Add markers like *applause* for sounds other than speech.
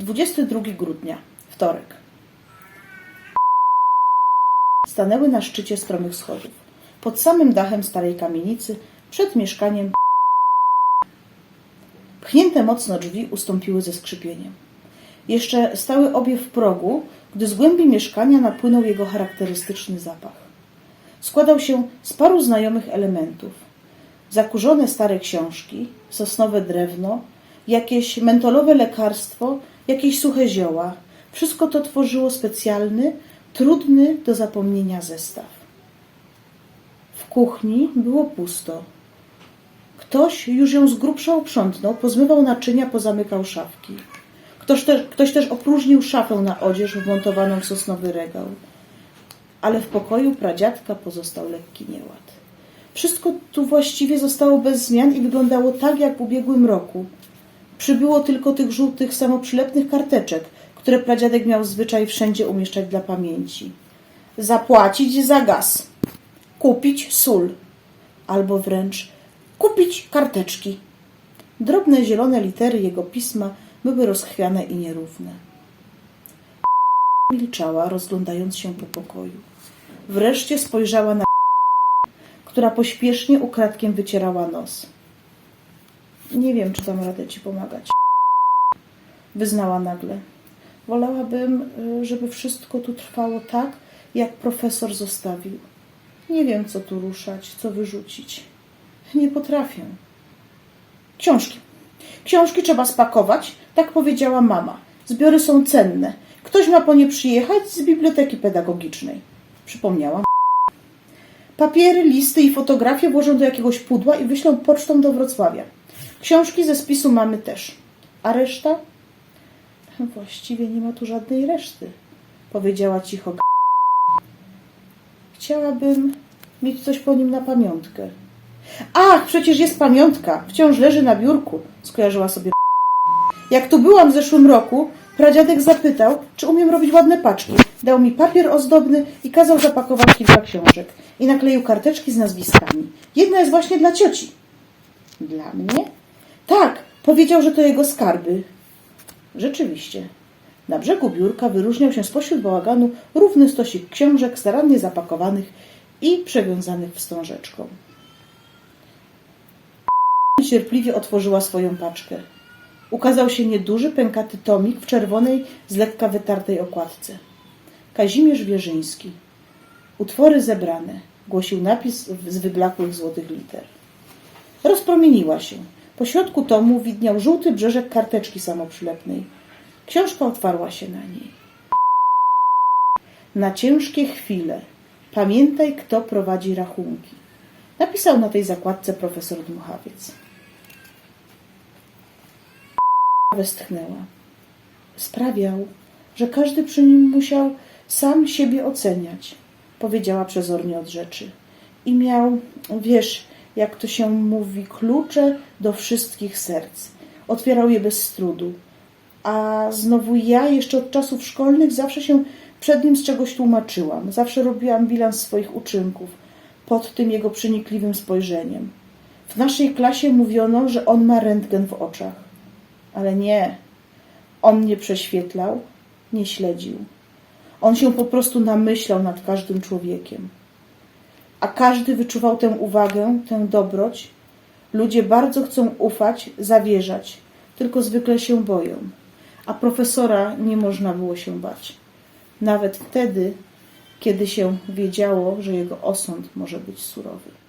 22 grudnia, wtorek. Stanęły na szczycie stromych schodów, pod samym dachem starej kamienicy, przed mieszkaniem. Pchnięte mocno drzwi ustąpiły ze skrzypieniem. Jeszcze stały obie w progu, gdy z głębi mieszkania napłynął jego charakterystyczny zapach. Składał się z paru znajomych elementów. Zakurzone stare książki, sosnowe drewno, jakieś mentolowe lekarstwo, jakieś suche zioła. Wszystko to tworzyło specjalny, trudny do zapomnienia zestaw. W kuchni było pusto. Ktoś już ją z grubsza uprzątnął, pozmywał naczynia, pozamykał szafki. Ktoś też, ktoś też opróżnił szafę na odzież wmontowaną w sosnowy regał. Ale w pokoju pradziadka pozostał lekki nieład. Wszystko tu właściwie zostało bez zmian i wyglądało tak, jak w ubiegłym roku. Przybyło tylko tych żółtych, samoprzylepnych karteczek, które pradziadek miał zwyczaj wszędzie umieszczać dla pamięci. Zapłacić za gaz. Kupić sól. Albo wręcz kupić karteczki. Drobne zielone litery jego pisma były rozchwiane i nierówne. Milczała, rozglądając się po pokoju. Wreszcie spojrzała na która pośpiesznie ukradkiem wycierała nos. Nie wiem, czy dam radę ci pomagać. Wyznała nagle. Wolałabym, y, żeby wszystko tu trwało tak, jak profesor zostawił. Nie wiem, co tu ruszać, co wyrzucić. Nie potrafię. Książki. Książki trzeba spakować, tak powiedziała mama. Zbiory są cenne. Ktoś ma po nie przyjechać z biblioteki pedagogicznej. Przypomniałam. Papiery, listy i fotografie włożą do jakiegoś pudła i wyślą pocztą do Wrocławia. Książki ze spisu mamy też. A reszta? *laughs* Właściwie nie ma tu żadnej reszty, powiedziała cicho. Chciałabym mieć coś po nim na pamiątkę. Ach, przecież jest pamiątka. Wciąż leży na biurku, skojarzyła sobie. Jak tu byłam w zeszłym roku, pradziadek zapytał, czy umiem robić ładne paczki. Dał mi papier ozdobny i kazał zapakować kilka książek. I nakleił karteczki z nazwiskami. Jedna jest właśnie dla cioci. Dla mnie? Tak, powiedział, że to jego skarby. Rzeczywiście. Na brzegu biurka wyróżniał się spośród bałaganu równy stosik książek starannie zapakowanych i przewiązanych wstążeczką. Cierpliwie otworzyła swoją paczkę. Ukazał się nieduży, pękaty tomik w czerwonej, z lekka wytartej okładce. Kazimierz Wierzyński. Utwory zebrane, głosił napis z wyblakłych złotych liter. Rozpromieniła się. Po środku tomu widniał żółty brzeżek karteczki samoprzylepnej. Książka otwarła się na niej. Na ciężkie chwile. Pamiętaj, kto prowadzi rachunki. Napisał na tej zakładce profesor Dmuchawiec. Westchnęła. Sprawiał, że każdy przy nim musiał sam siebie oceniać, powiedziała przezornie od rzeczy. I miał, wiesz, jak to się mówi, klucze do wszystkich serc. Otwierał je bez trudu. A znowu ja jeszcze od czasów szkolnych zawsze się przed nim z czegoś tłumaczyłam. Zawsze robiłam bilans swoich uczynków pod tym jego przenikliwym spojrzeniem. W naszej klasie mówiono, że on ma rentgen w oczach. Ale nie. On nie prześwietlał, nie śledził. On się po prostu namyślał nad każdym człowiekiem. A każdy wyczuwał tę uwagę, tę dobroć. Ludzie bardzo chcą ufać, zawierzać, tylko zwykle się boją. A profesora nie można było się bać. Nawet wtedy, kiedy się wiedziało, że jego osąd może być surowy.